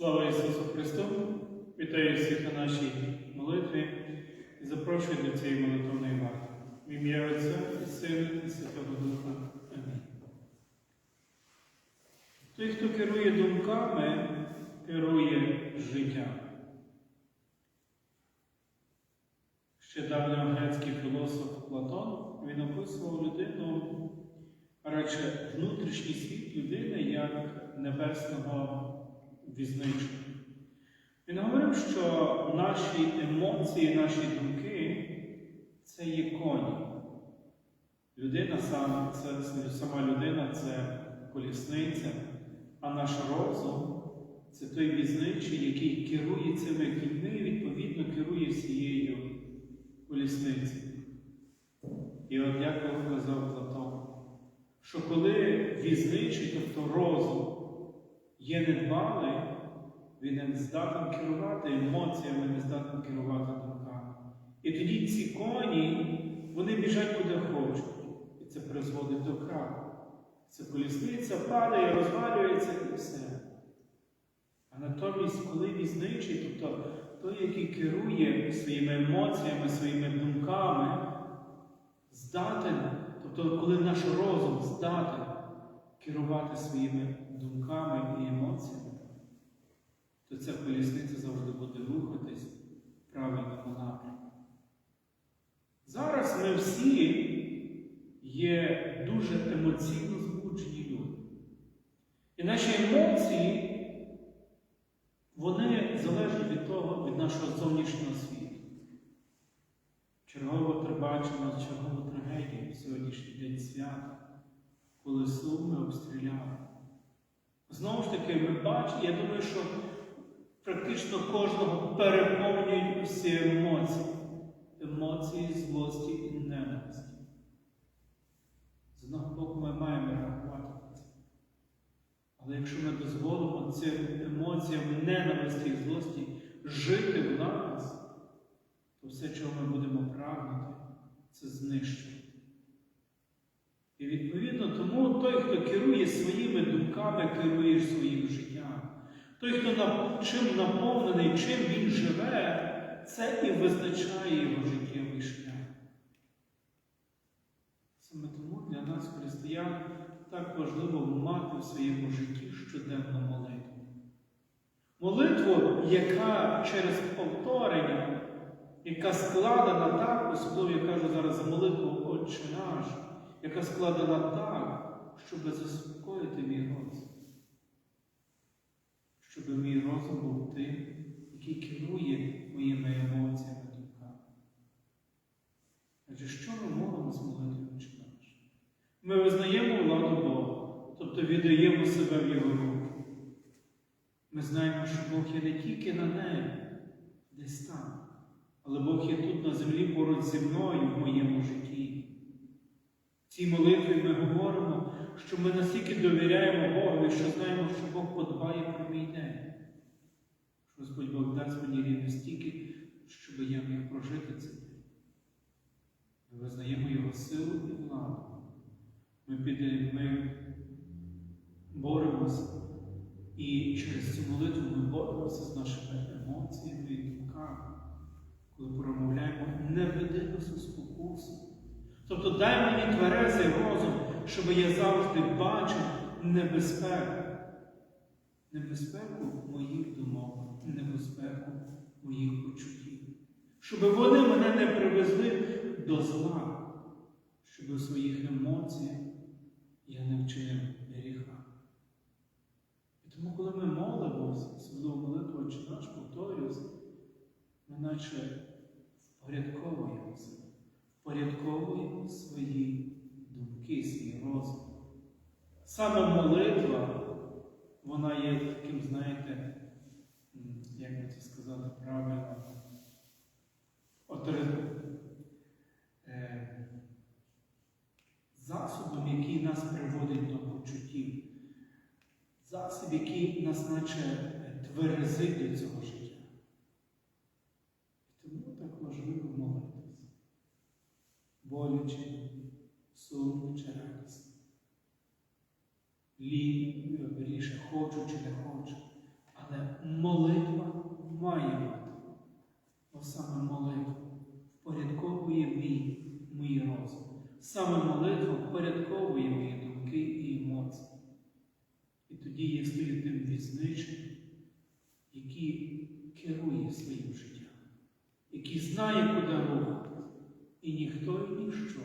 Слава Ісусу Христу! Вітаю всіх на нашій молитві і запрошую до цієї молитовної варти. В ім'я Отця і Сина і Святого Духа. Амінь. Той, хто керує думками, керує життям. Ще давньогрецький філософ Платон він описував людину, радше внутрішній світ людини як небесного візничого. Він говорив, що наші емоції, наші думки це є коні. Людина сама, це, сама людина це колісниця, а наш розум це той візничий, який керує цими кіньми і відповідно керує всією колісницею. І от як казав Платон, що коли візничий, тобто розум, є недбалий, він не здатен керувати емоціями, не здатен керувати думками. І тоді ці коні, вони біжать куди хочуть. І це призводить до краху. Це колісниця падає, розвалюється і все. А натомість, коли візничий, тобто той, який керує своїми емоціями, своїми думками, здатен, тобто, коли наш розум здатен керувати своїми думками і емоціями, то ця колісниця завжди буде рухатись в правильному напрямку. Зараз ми всі є дуже емоційно збуджені люди. І наші емоції, вони залежать від того, від нашого зовнішнього світу. Чергово бачимо чергову трагедію сьогоднішній день свята, коли Суми обстріляли. Знову ж таки, ми бачимо, я думаю, що практично кожного переповнюють усі емоції. Емоції злості і ненависті. З одного боку, ми маємо реагувати це. Але якщо ми дозволимо цим емоціям ненависті і злості жити в нас, то все, чого ми будемо прагнути, це знищення. І відповідно той, хто керує своїми думками, керує своїм життям. Той, хто чим наповнений, чим він живе, це і визначає його життєвий шлях. Саме тому для нас, християн, так важливо мати в своєму житті щоденну молитву. Молитву, яка через повторення, яка складена так, особливо я кажу зараз за молитву Отче наш, яка складена так, щоб заспокоїти мій розум. Щоб мій розум був тим, який керує моїми емоціями думками. Адже що ми можемо з молитвою Отче? Ми визнаємо владу Бога, тобто віддаємо себе в Його руки. Ми знаємо, що Бог є не тільки на небі, десь там, але Бог є тут на землі поруч зі мною в моєму житті. В цій молитві ми говоримо, що ми настільки довіряємо Богу, що знаємо, що Бог подбає про мій день. Що Господь Бог дасть мені рівно стільки, щоб я міг прожити день. Ми визнаємо Його силу і владу. Ми, піде, ми боремося. І через цю молитву ми боремося з нашими емоціями і думками, коли промовляємо, не у спокусу. Тобто дай мені тверезий розум, щоб я завжди бачив небезпеку. Небезпеку моїх думок, небезпеку моїх почуттів. Щоб вони мене не привезли до зла, щоб у своїх емоціях я не вчинив гріха. І тому, коли ми молимося, особливо молитву Отче наш повторюся, ми наче впорядковуємо себе впорядковуємо свої думки, свій розум. Саме молитва, вона є таким, знаєте, як би це сказати правильно, е, засобом, який нас приводить до почуттів, засіб, який нас наче тверезить до цього життя. І тому так важливо молитися боляче, сумно чи радісно. Лі, вірніше, хочу чи не хочу, але молитва має мати. Бо саме молитва впорядковує мій, мій розум. Саме молитва впорядковує мої думки і емоції. І тоді я стаю тим візничим, який керує своїм життям, який знає, куди рухати, і ніхто і ніщо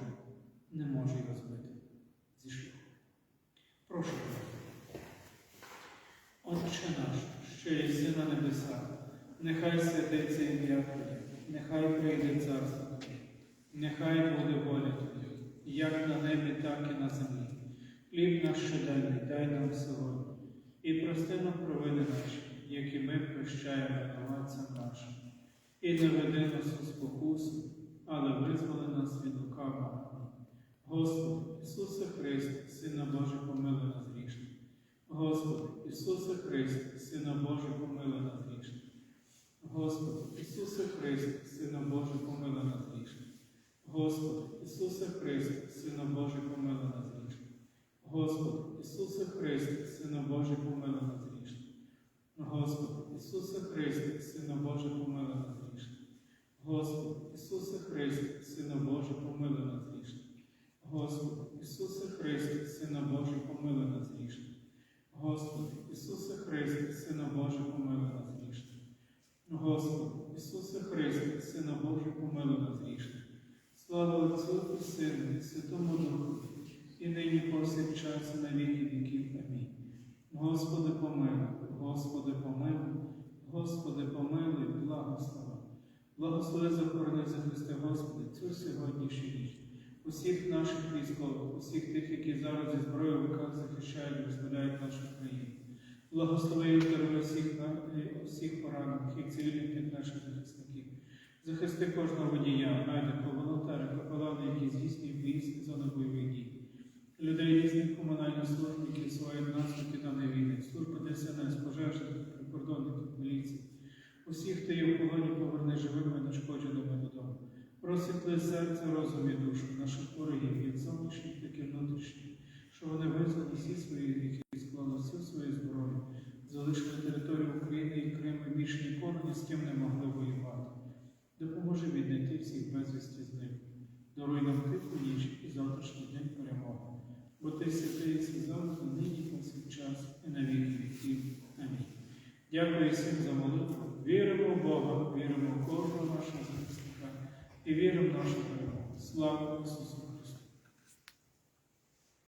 не може його збити зі шляху. Прошу. Бога. Отче що єси на небесах, нехай святиться ім'я Твоє, нехай прийде царство Твоє, нехай буде воля Твоя, як на небі, так і на землі. Хліб наш щоденний дай нам сьогодні, і прости нам провини наші, які ми прощаємо винуватцям нашим. І не веди нас у спокусу, але визволи нас від лукавого. Господи, Ісусе Христе, Сина Божий, помилуй нас. Господи, Ісусе Христе, Сина Божий, помилуй нас грішних. Господи, Ісусе Христе, Сина Божий, помилуй нас грішних. Господи, Ісусе Христе, Сина Божий, помилуй нас грішних. Господи, Ісусе Христе, Сина Божий, помилуй нас грішних. Господи, Ісусе Христе, Сина Божий, помилуй нас грішних. Господи, Ісусе Христе, Сина Божий, помилуй нас грішних. Господи, Ісусе Христе, Сина Божий, помилуй нас грішних. Господи, Ісусе Христе, Сина Божий, помилуй нас грішних. Господи, Ісусе Христе, Сина Божий, помилуй нас грішних. Слава Отцю і Сину, і Святому Духу, і нині повсякчас, і на віки віків. Амінь. Господи, помилуй, Господи, помилуй, Господи, помилуй, благослови. Благослови захорони за Христе, Господи, цю сьогоднішню ніч. Усіх наших військових, усіх тих, зараз зі зброєю руках захищають і визволяють нашу країну. Благослови і здоров'я всіх, всіх поранених і цивільних наших захисників. Захисти кожного водія, медика, волонтера, капелана, які здійснюють виїзд з зони бойових дій. Людей різних комунальних служб, які свої наслідки даної війни, служби ДСНС, пожежників, прикордонників, поліції. Усіх, хто є в полоні, поверни живими, нашкодженими додому. Просвітли серце, розум і душу наших ворогів, як зовнішніх, так і внутрішніх, що вони визнали всі свої гріхи і склали всю свою зброю, залишили територію України і Криму і більше ніколи ні з ким не могли воювати. Допоможи віднайти всіх безвісті з ним. Даруй нам тиху ніч і завтрашній день перемоги. Бо ти святий і завжди, нині повсякчас і на віки віків. Амінь. Дякую всім за молитву. Віримо в Бога, віримо в кожного нашого захисника і віримо в нашу перемогу. Слава Ісусу Христу!